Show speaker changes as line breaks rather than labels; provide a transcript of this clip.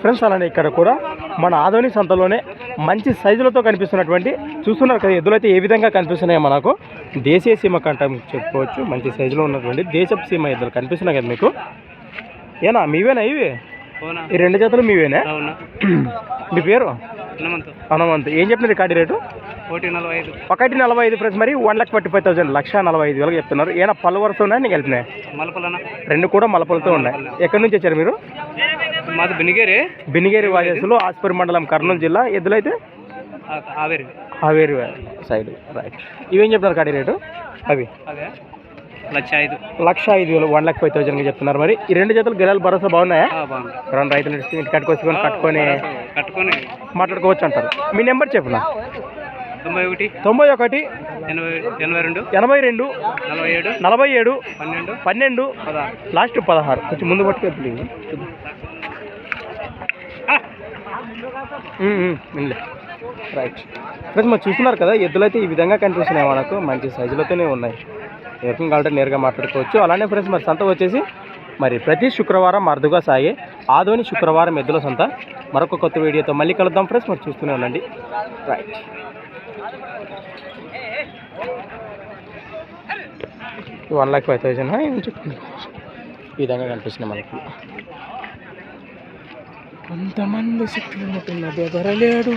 Friends అలానే ఇక్కడ కూడా మన ఆధోని సంతలోనే మంచి సైజులతో కనిపిస్తున్నటువంటి చూస్తున్నారు కదా ఎద్దులైతే ఏ విధంగా కనిపిస్తున్నాయో మనకు. దేశీయ సీమ కంటే చెప్పుకోవచ్చు మంచి సైజులో ఉన్నటువంటి దేశపు సీమ ఎద్దులు కనిపిస్తున్నాయి కదా మీకు. ఏనా మీవేనా ఇవి? ఈ రెండు జతలు మీవేనా? మీ పేరు?
హనుమంతు.
ఏం చెప్పినారు ఈ కాడి రేటు?
ఒకటి నలభై ఐదు
ఒకటి నలభై ఐదు ఫ్రెండ్స్ మరి one lakh forty five thousand లక్ష నలభై ఐదు వేలకు చెప్తున్నారు. ఏనా పళ్ళు వరుస ఉన్నాయి? నీకు వెళ్తున్నాయి
మలపలనా
రెండు కూడా మలపలతో ఉన్నాయి. ఎక్కడి నుంచి వచ్చారు మీరు?
మాది బినిగేరి.
బినిగేరి వాజస్సులో ఆస్పరి మండలం కర్నూలు జిల్లా. ఎద్దులైతే
ఆవేరి.
హావేరి సైడ్. రైట్. ఇవేం చెప్తున్నారు కాడి రేటు? అవి.
అదే. లక్ష ఐదు.
లక్ష ఐదు వేలు వన్ లాక్ ఫైవ్ థౌసండ్ చెప్తున్నారు మరి. ఈ రెండు జతలు గిరాలు భరోసా బాగున్నాయా? రెండు రైతులు ఇంటి కట్టుకొచ్చుకొని కట్టుకొని
కట్టుకొని
మాట్లాడుకోవచ్చు అంటారు. మీ నెంబర్ చెప్పిన?
తొంభై ఒకటి
తొంభై ఒకటి
ఎనభై రెండు
ఎనభై రెండు
నలభై ఏడు
నలభై ఏడు
పన్నెండు
పన్నెండు లాస్ట్ పదహారు. కొంచెం ముందు పట్టుకెళ్ళి రైట్ ఫ్రెండ్స్ మరి చూస్తున్నారు కదా ఎద్దులైతే ఈ విధంగా కనిపిస్తున్నాయి మనకు. మంచి సైజులతోనే ఉన్నాయి. ఎవరికి కావాలంటే నేరుగా మాట్లాడుకోవచ్చు. అలానే ఫ్రెండ్స్ మరి సంత వచ్చేసి మరి ప్రతి శుక్రవారం అరుదుగా సాగే ఆదోని శుక్రవారం ఎద్దుల సంత. మరొక కొత్త వీడియోతో మళ్ళీ కలుద్దాం ఫ్రెండ్స్. మరి చూస్తూనే ఉండండి. Right one lakh five thousand ఈ విధంగా కనిపిస్తుంది మనకి. కొంతమంది చుట్టూ బెదరలేడు.